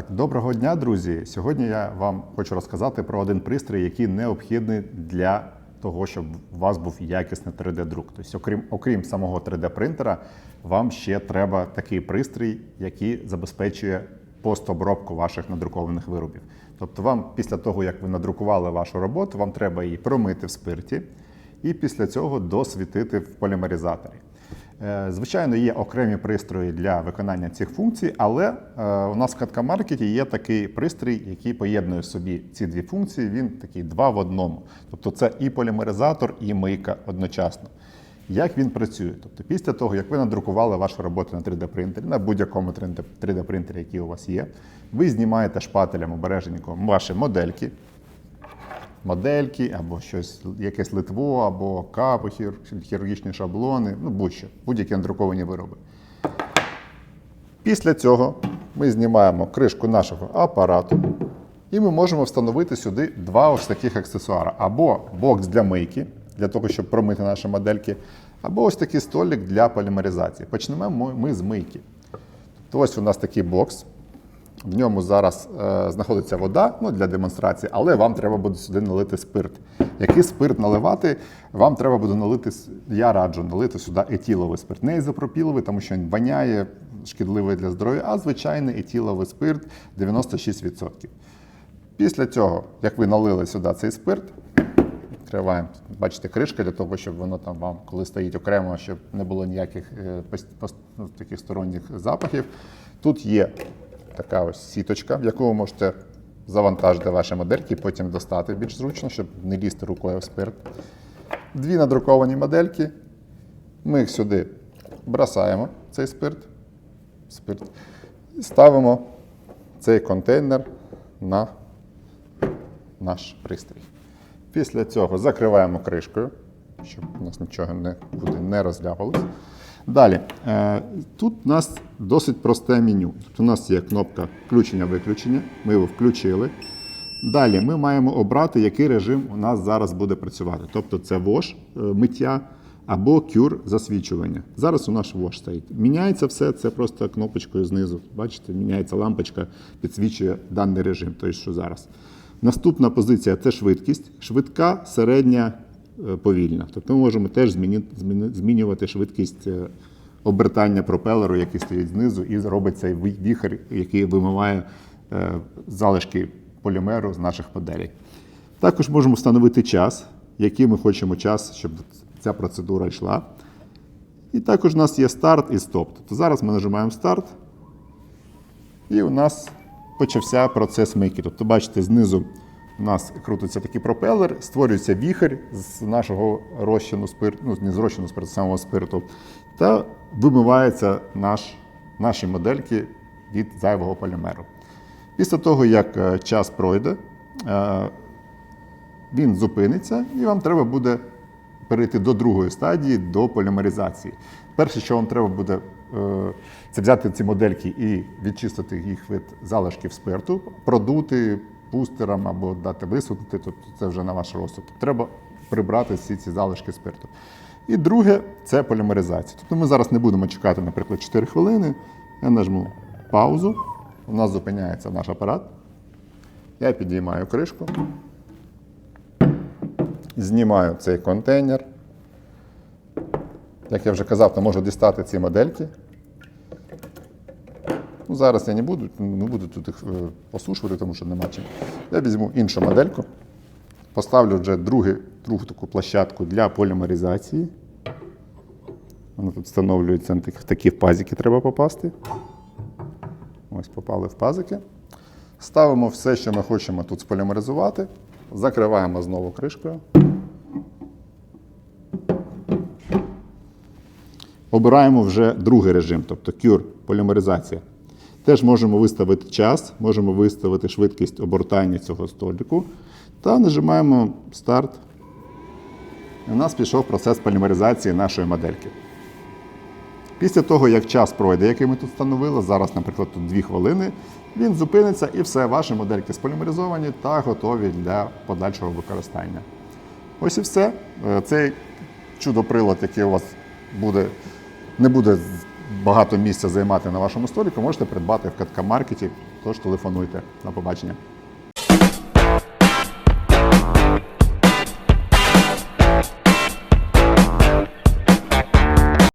Так, доброго дня, друзі. Сьогодні я вам хочу розказати про один пристрій, який необхідний для того, щоб у вас був якісний 3D-друк. Тобто, окрім, окрім самого 3D-принтера, вам ще треба такий пристрій, який забезпечує постобробку ваших надрукованих виробів. Тобто, вам після того, як ви надрукували вашу роботу, вам треба її промити в спирті і після цього досвітити в полімеризаторі. Е, Звичайно, є окремі пристрої для виконання цих функцій, але е, у нас в Каткамаркеті є такий пристрій, який поєднує собі ці дві функції. Він такий два в одному. Тобто це і полімеризатор, і мийка одночасно. Як він працює? Тобто, після того, як ви надрукували вашу роботу на 3D-принтері, на будь-якому 3D-принтері, який у вас є, ви знімаєте шпателем обережненько ваші модельки, модельки, або щось, якесь литво, або капи, хір- хірургічні шаблони, ну будь-що, будь-які надруковані вироби. Після цього ми знімаємо кришку нашого апарату, і ми можемо встановити сюди два ось таких аксесуари: або бокс для мийки, для того, щоб промити наші модельки, або ось такий столик для полімеризації. Почнемо ми- з мийки. То ось у нас такий бокс. В ньому зараз е, знаходиться вода ну, для демонстрації, але вам треба буде сюди налити спирт. Який спирт наливати? Вам треба буде налити, я раджу налити сюди етіловий спирт. Не ізопропіловий, тому що він воняє, шкідливий для здоров'я, а звичайний етіловий спирт 96%. Після цього, як ви налили сюди цей спирт, відкриваємо, бачите, кришка для того, щоб воно там вам, коли стоїть окремо, щоб не було ніяких е, ну, таких сторонніх запахів. Тут є така ось сіточка, в яку ви можете завантажити ваші модельки потім достати більш зручно, щоб не лізти рукою в спирт. Дві надруковані модельки. Ми їх сюди бросаємо, цей спирт. спирт і ставимо цей контейнер на наш пристрій. Після цього закриваємо кришкою, щоб у нас нічого не, буде не розлягувалося. Далі, е, тут у нас досить просте меню. Тут у нас є кнопка включення-виключення, ми його включили. Далі ми маємо обрати, який режим у нас зараз буде працювати. Тобто це вош е, миття або кюр засвічування. Зараз у нас вош стоїть. Міняється все, це просто кнопочкою знизу. Бачите, міняється лампочка, підсвічує даний режим, той, що зараз. Наступна позиція це швидкість. Швидка, середня, е, повільна. Тобто ми можемо теж змінювати швидкість е, обертання пропелеру, який стоїть знизу, і робить цей ві- віхар, який вимиває е, залишки полімеру з наших моделей. Також можемо встановити час, який ми хочемо час, щоб ця процедура йшла. І також у нас є старт і стоп. Тобто зараз ми нажимаємо старт, і у нас почався процес мийки. Тобто, бачите, знизу у нас крутиться такий пропелер, створюється віхар з нашого розчину спирту, ну не з розчину спирту, самого спирту, та вимивається наш, наші модельки від зайвого полімеру. Після того, як е, час пройде, е, він зупиниться, і вам треба буде перейти до другої стадії, до полімеризації. Перше, що вам треба буде, е, це взяти ці модельки і відчистити їх від залишків спирту, продути пустером або дати висунути, тобто це вже на ваш розсуд. Треба прибрати всі ці залишки спирту. І друге це полімеризація. Тобто ми зараз не будемо чекати, наприклад, 4 хвилини. Я нажму паузу, у нас зупиняється наш апарат. Я підіймаю кришку, знімаю цей контейнер. Як я вже казав, то можу дістати ці модельки. Ну, зараз я не буду, не буду тут їх е, посушувати, тому що нема чим. Я візьму іншу модельку, поставлю вже друге, другу таку площадку для полімеризації. Воно тут встановлюється в такі пазики треба попасти. Ось попали в пазики. Ставимо все, що ми хочемо тут сполімеризувати. Закриваємо знову кришкою. Обираємо вже другий режим, тобто Cure полімеризація. Теж можемо виставити час, можемо виставити швидкість обертання цього століку та нажимаємо старт. І у нас пішов процес полімеризації нашої модельки. Після того, як час пройде, який ми тут встановили, зараз, наприклад, тут 2 хвилини, він зупиниться і все, ваші модельки сполімеризовані та готові для подальшого використання. Ось і все. Е, Цей чудо-прилад, який у вас буде, не буде багато місця займати на вашому століку, можете придбати в каткамаркеті. Тож телефонуйте. На побачення.